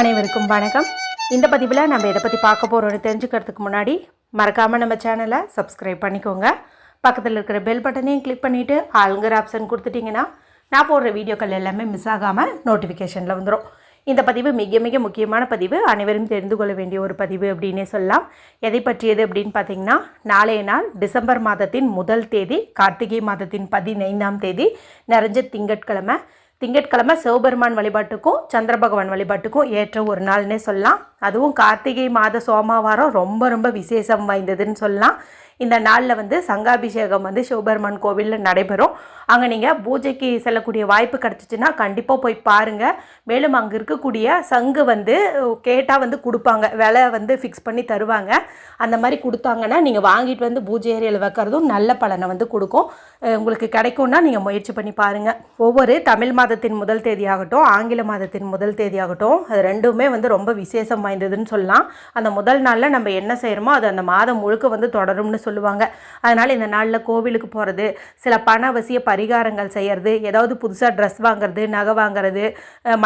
அனைவருக்கும் வணக்கம். இந்த பதிவில் நம்ம எதை பற்றி பார்க்க போகிறோம்னு தெரிஞ்சுக்கிறதுக்கு முன்னாடி மறக்காமல் நம்ம சேனலை சப்ஸ்கிரைப் பண்ணிக்கோங்க. பக்கத்தில் இருக்கிற பெல் பட்டனையும் கிளிக் பண்ணிவிட்டு ஆளுங்கிற ஆப்ஷன் கொடுத்துட்டிங்கன்னா நான் போடுற வீடியோக்கள் எல்லாமே மிஸ் ஆகாமல் நோட்டிஃபிகேஷனில் வந்துடும் இந்த பதிவு மிக மிக முக்கியமான பதிவு. அனைவரும் தெரிந்து கொள்ள வேண்டிய ஒரு பதிவு அப்படின்னே சொல்லலாம். எதை பற்றியது அப்படின்னு பார்த்தீங்கன்னா நாளைய நாள் டிசம்பர் மாதத்தின் முதல் தேதி கார்த்திகை மாதத்தின் பதினைந்தாம் தேதி நிறைஞ்ச திங்கட்கிழமை திங்கட்கிழமை சிவபெருமான் வழிபாட்டுக்கும் சந்திர பகவான் வழிபாட்டுக்கும் ஏற்ற ஒரு நாள்னே சொல்லலாம். அதுவும் கார்த்திகை மாத சோமவாரம் ரொம்ப ரொம்ப விசேஷம் வாய்ந்ததுன்னு சொல்லலாம். இந்த நாளில் வந்து சங்காபிஷேகம் வந்து சிவபெருமான் கோவிலில் நடைபெறும். அங்கே நீங்கள் பூஜைக்கு செல்லக்கூடிய வாய்ப்பு கிடச்சிச்சின்னா கண்டிப்பாக போய் பாருங்கள் மேலும் அங்கே இருக்கக்கூடிய சங்கு வந்து கேட்டால் வந்து கொடுப்பாங்க. விலை வந்து ஃபிக்ஸ் பண்ணி தருவாங்க. அந்த மாதிரி கொடுத்தாங்கன்னா நீங்கள் வாங்கிட்டு வந்து பூஜை ஏரியாவில் வைக்கிறதும் நல்ல பலனை வந்து கொடுக்கும். உங்களுக்கு கிடைக்கும்னா நீங்கள் முயற்சி பண்ணி பாருங்கள் ஒவ்வொரு தமிழ் மாதத்தின் முதல் தேதியாகட்டும் ஆங்கில மாதத்தின் முதல் தேதியாகட்டும் அது ரெண்டுமே வந்து ரொம்ப விசேஷம் வாய்ந்ததுன்னு சொல்லலாம். அந்த முதல் நாளில் நம்ம என்ன செய்கிறோமோ அது அந்த மாதம் முழுக்க வந்து தொடரும்னு சொல்லுவாங்க. அதனால் இந்த நாளில் கோவிலுக்கு போகிறது சில பண அவசிய பரிகாரங்கள் செய்கிறது ஏதாவது புதுசாக ட்ரெஸ் வாங்குறது நகை வாங்குறது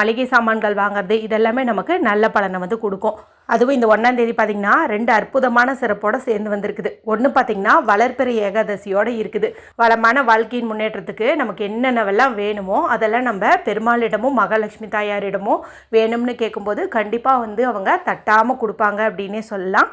மளிகை சாமான்கள் வாங்குறது இதெல்லாமே நமக்கு நல்ல பலனை வந்து கொடுக்கும். அதுவும் இந்த ஒன்றாந்தேதி பார்த்தீங்கன்னா பார்த்திங்கன்னா ரெண்டு அற்புதமான சிறப்போடு சேர்ந்து வந்திருக்குது. ஒன்று பார்த்திங்கன்னா வளர்பிறை ஏகாதசியோடு இருக்குது. வளமான வாழ்க்கையின் முன்னேற்றத்துக்கு நமக்கு என்னென்னவெல்லாம் வேணுமோ அதெல்லாம் நம்ம பெருமாளிடமும் மகாலட்சுமி தாயாரிடமும் வேணும்னு கேட்கும்போது கண்டிப்பாக வந்து அவங்க தட்டாமல் கொடுப்பாங்க அப்படின்னே சொல்லலாம்.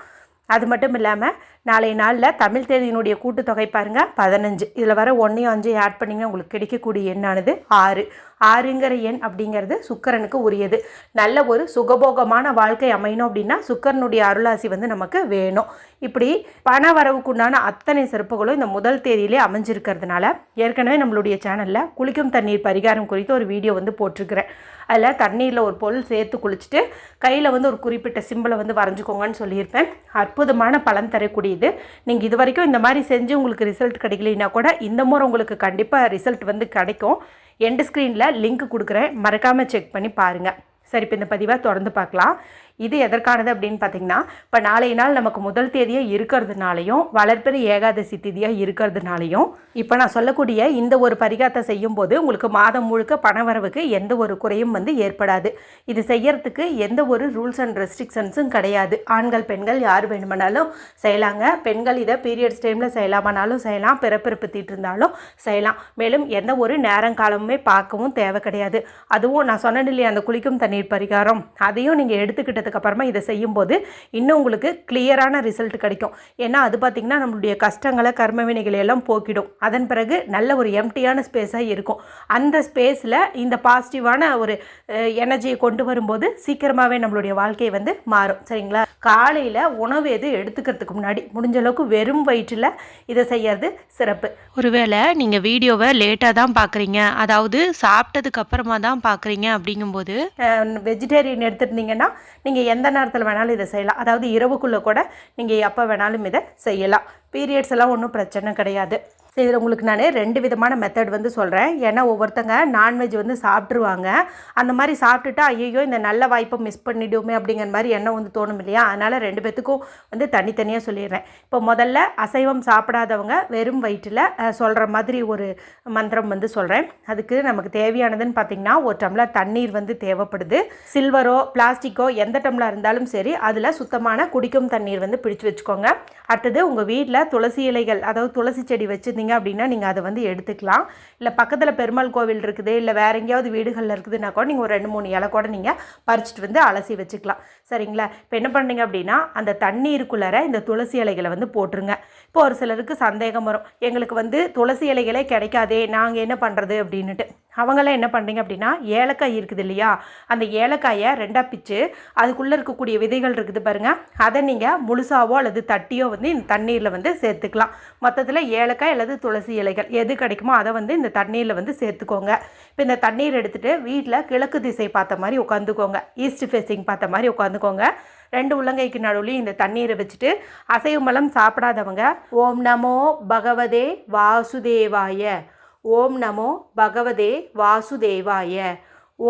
அது மட்டும் இல்லாமல் நாளைய நாளில் தமிழ் தேதியினுடைய கூட்டுத்தொகை பாருங்கள் பதினஞ்சு. இதில் வர ஒன்றையும் அஞ்சையும் ஆட் பண்ணிங்கன்னா உங்களுக்கு கிடைக்கக்கூடிய எண்ணானது ஆறு. ஆறுங்கிற எண் அப்படிங்கிறது சுக்கரனுக்கு உரியது. நல்ல ஒரு சுகபோகமான வாழ்க்கை அமையணும் அப்படின்னா சுக்கரனுடைய அருளாசி வந்து நமக்கு வேணும். இப்படி பண வரவுக்குண்டான அத்தனை சிறப்புகளும் இந்த முதல் தேதியிலே அமைஞ்சிருக்கிறதுனால ஏற்கனவே நம்மளுடைய சேனலில் குளிக்கும் தண்ணீர் பரிகாரம் குறித்து ஒரு வீடியோ வந்து போட்டிருக்கிறேன். அதில் தண்ணீரில் ஒரு பொருள் சேர்த்து குளிச்சுட்டு கையில் வந்து ஒரு குறிப்பிட்ட சிம்பிளை வந்து வரைஞ்சிக்கோங்கன்னு சொல்லியிருப்பேன். அற்புதமான பலன் இது நீங்கள் இது வரைக்கும் இந்த மாதிரி செஞ்சு உங்களுக்கு ரிசல்ட் கிடைக்கலைன்னா கூட இந்த முறை உங்களுக்கு கண்டிப்பாக ரிசல்ட் வந்து கிடைக்கும். எண்டு ஸ்க்ரீனில் லிங்க் கொடுக்குறேன். மறக்காமல் செக் பண்ணி பாருங்கள் சரி இப்போ இந்த பதிவாக தொடர்ந்து பார்க்கலாம். இது எதற்கானது அப்படின்னு பார்த்தீங்கன்னா இப்போ நாளைய நாள் நமக்கு முதல் தேதியாக இருக்கிறதுனாலையும் வளர்ப்பிறை ஏகாதசி தேதியாக இருக்கிறதுனாலையும் இப்போ நான் சொல்லக்கூடிய இந்த ஒரு பரிகாரத்தை செய்யும்போது உங்களுக்கு மாதம் முழுக்க பணவரவுக்கு எந்த ஒரு குறையும் வந்து ஏற்படாது. இது செய்யறதுக்கு எந்த ஒரு ரூல்ஸ் அண்ட் ரெஸ்ட்ரிக்ஷன்ஸும் கிடையாது. ஆண்கள் பெண்கள் யார் வேணுமானாலும் செய்யலாங்க. பெண்கள் இதை பீரியட்ஸ் டைமில் செய்யலாமானாலும் செய்யலாம். பிறப்பிறப்பு இருந்தாலும் செய்யலாம். மேலும் எந்த ஒரு நேரங்காலமுமே பார்க்கவும் தேவை கிடையாது. அதுவும் நான் சொன்னேன் இல்லையா அந்த குளிக்கும் தண்ணீர் பரிகாரம். அதையும் நீங்கள் எடுத்துக்கிட்டு அப்புறமா இதை செய்யும்போது இன்னும் உங்களுக்கு கிளியரான ரிசல்ட் கிடைக்கும். ஏன்னா அது பார்த்திங்கன்னா நம்மளுடைய கஷ்டங்களை கர்ம வினைகளை எல்லாம் போக்கிடும். அதன் பிறகு நல்ல ஒரு எம்டியான ஸ்பேஸாக இருக்கும். அந்த ஸ்பேஸில் இந்த பாசிட்டிவான ஒரு எனர்ஜியை கொண்டு வரும்போது சீக்கிரமாகவே நம்மளுடைய வாழ்க்கை வந்து மாறும். சரிங்களா? காலையில் உணவு எது எடுத்துக்கிறதுக்கு முன்னாடி முடிஞ்ச அளவுக்கு வெறும் வயிற்றில் இதை செய்யறது சிறப்பு. ஒருவேளை நீங்கள் வீடியோவை லேட்டாக தான் பார்க்குறீங்க அதாவது சாப்பிட்டதுக்கு அப்புறமா தான் பார்க்குறீங்க அப்படிங்கும்போது வெஜிடேரியன் எடுத்துருந்தீங்கன்னா நீங்கள் நீங்கள் எந்த நேரத்தில் வேணாலும் இதை செய்யலாம். அதாவது இரவுக்குள்ளே கூட நீங்கள் எப்போ வேணாலும் இதை செய்யலாம். பீரியட்ஸ் எல்லாம் ஒன்றும் பிரச்சனை கிடையாது. ஸோ இதில் உங்களுக்கு நான் ரெண்டு விதமான மெத்தட் வந்து சொல்கிறேன் ஏன்னா ஒவ்வொருத்தங்க நான்வெஜ் வந்து சாப்பிட்ருவாங்க அந்த மாதிரி சாப்பிட்டுட்டா ஐயோ இந்த நல்ல வாய்ப்பை மிஸ் பண்ணிடுவோமே அப்படிங்கிற மாதிரி எண்ணம் வந்து தோணும் இல்லையா? அதனால் ரெண்டு பேத்துக்கும் வந்து தனித்தனியாக சொல்லிடுறேன். இப்போ முதல்ல அசைவம் சாப்பிடாதவங்க வெறும் வயிற்றில் சொல்கிற மாதிரி ஒரு மந்திரம் வந்து சொல்கிறேன் அதுக்கு நமக்கு தேவையானதுன்னு பார்த்திங்கன்னா ஒரு டம்ளர் தண்ணீர் வந்து தேவைப்படுது. சில்வரோ பிளாஸ்டிக்கோ எந்த டம்ளர் இருந்தாலும் சரி அதில் சுத்தமான குடிக்கும் தண்ணீர் வந்து பிடிச்சு வச்சுக்கோங்க. அடுத்தது உங்கள் வீட்டில் துளசி இலைகள் அதாவது துளசி செடி வச்சுருந்தீங்க அப்படின்னா நீங்கள் அதை வந்து எடுத்துக்கலாம். இல்லை பக்கத்தில் பெருமாள் கோவில் இருக்குது இல்லை வேறு எங்கேயாவது வீடுகளில் இருக்குதுன்னா கூட நீங்கள் ஒரு ரெண்டு மூணு இலை கூட நீங்கள் பறிச்சுட்டு வந்து அலசி வச்சுக்கலாம். சரிங்களா? இப்போ என்ன பண்ணுறீங்க அப்படின்னா அந்த தண்ணீருக்குள்ளார இந்த துளசி இலைகளை வந்து போட்டுருங்க. இப்போ ஒரு சிலருக்கு சந்தேகம் வரும். எங்களுக்கு வந்து துளசி இலைகளே கிடைக்காதே நாங்கள் என்ன பண்ணுறது அப்படின்னுட்டு. அவங்களாம் என்ன பண்ணுறீங்க அப்படின்னா ஏலக்காய் இருக்குது இல்லையா? அந்த ஏலக்காயை ரெண்டாக பிச்சு அதுக்குள்ளே இருக்கக்கூடிய விதைகள் இருக்குது பாருங்கள் அதை நீங்கள் முழுசாவோ அல்லது தட்டியோ வந்து இந்த தண்ணீரில் வந்து சேர்த்துக்கலாம். மொத்தத்தில் ஏலக்காய் அல்லது துளசி இலைகள் எது கிடைக்குமோ அதை வந்து இந்த தண்ணீரில் வந்து சேர்த்துக்கோங்க. இப்போ இந்த தண்ணீர் எடுத்துகிட்டு வீட்டில் கிழக்கு திசை பார்த்த மாதிரி உட்காந்துக்கோங்க. ஈஸ்ட் ஃபேஸிங் பார்த்த மாதிரி உட்காந்துக்கோங்க. ரெண்டு உள்ளங்கைக்கு நடுவுலையும் இந்த தண்ணீரை வச்சுட்டு அசைவமலம் சாப்பிடாதவங்க ஓம் நமோ பகவதே வாசுதேவாய. ஓம் நமோ பகவதே வாசுதேவாய.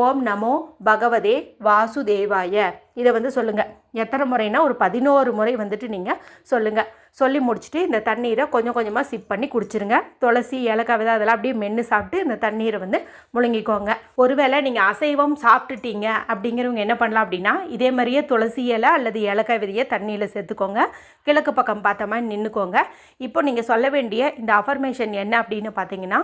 ஓம் நமோ பகவதே வாசுதேவாய. இதை வந்து சொல்லுங்கள் எத்தனை முறைனா ஒரு பதினோரு முறை வந்துட்டு நீங்கள் சொல்லுங்கள் சொல்லி முடிச்சுட்டு இந்த தண்ணீரை கொஞ்சம் கொஞ்சமாக சிப் பண்ணி குடிச்சிருங்க. துளசி ஏலக்காய் விதை அதெல்லாம் அப்படியே மென்று சாப்பிட்டு இந்த தண்ணீரை வந்து முழுங்கிக்கோங்க. ஒருவேளை நீங்கள் அசைவம் சாப்பிட்டுட்டீங்க அப்படிங்கிறவங்க என்ன பண்ணலாம் அப்படின்னா இதே மாதிரியே துளசி இலை அல்லது ஏலக்காய் விதையை தண்ணியில் சேர்த்துக்கோங்க. கிழக்கு பக்கம் பார்த்த மாதிரி நின்றுக்கோங்க இப்போ நீங்கள் சொல்ல வேண்டிய இந்த அஃபர்மேஷன் என்ன அப்படின்னு பார்த்தீங்கன்னா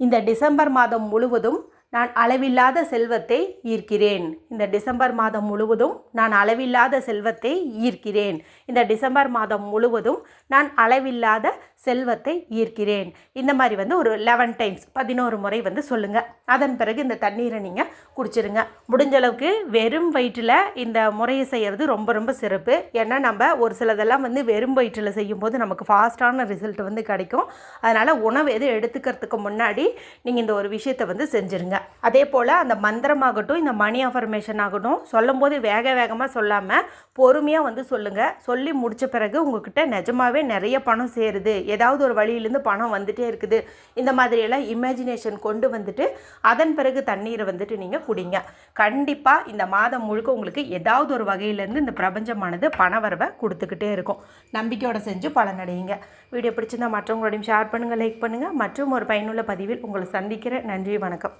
இந்த டிசம்பர் மாதம் முழுவதும் நான் அளவில்லாத செல்வத்தை ஈர்க்கிறேன். இந்த டிசம்பர் மாதம் முழுவதும் நான் அளவில்லாத செல்வத்தை ஈர்க்கிறேன். இந்த டிசம்பர் மாதம் முழுவதும் நான் அளவில்லாத செல்வத்தை ஈர்க்கிறேன். இந்த மாதிரி வந்து ஒரு லெவன் டைம்ஸ் பதினோரு முறை வந்து சொல்லுங்கள் அதன் பிறகு இந்த தண்ணீரை நீங்கள் குடிச்சிருங்க. முடிஞ்ச அளவுக்கு வெறும் வயிற்றில் இந்த முறையை செய்கிறது ரொம்ப ரொம்ப சிறப்பு. ஏன்னா நம்ம ஒரு சிலதெல்லாம் வந்து வெறும் வயிற்றில் செய்யும்போது நமக்கு ஃபாஸ்ட்டான ரிசல்ட் வந்து கிடைக்கும். அதனால் உணவு எது எடுத்துக்கிறதுக்கு முன்னாடி நீங்கள் இந்த ஒரு விஷயத்தை வந்து செஞ்சுருங்க. அதே போல் அந்த மந்திரமாகட்டும் இந்த மணி அஃபர்மேஷன் ஆகட்டும் சொல்லும்போது வேக வேகமாக சொல்லாமல் பொறுமையாக வந்து சொல்லுங்கள் சொல்லி முடித்த பிறகு உங்ககிட்ட நிஜமாகவே நிறைய பணம் சேருது. ஏதாவது ஒரு வழியிலேருந்து பணம் வந்துகிட்டே இருக்குது. இந்த மாதிரியெல்லாம் இமேஜினேஷன் கொண்டு வந்துட்டு அதன் பிறகு தண்ணீரை வந்துட்டு நீங்கள் குடிங்க. கண்டிப்பாக இந்த மாதம் முழுக்க உங்களுக்கு ஏதாவது ஒரு வகையிலேருந்து இந்த பிரபஞ்சமானது பண வரவை கொடுத்துக்கிட்டே இருக்கும். நம்பிக்கையோடு செஞ்சு பலனடையுங்க. வீடியோ பிடிச்சிருந்தா மற்றவங்களோடையும் ஷேர் பண்ணுங்கள் லைக் பண்ணுங்கள் மற்றும் ஒரு பயனுள்ள பதிவில் உங்களை சந்திக்கிறேன். நன்றி வணக்கம்.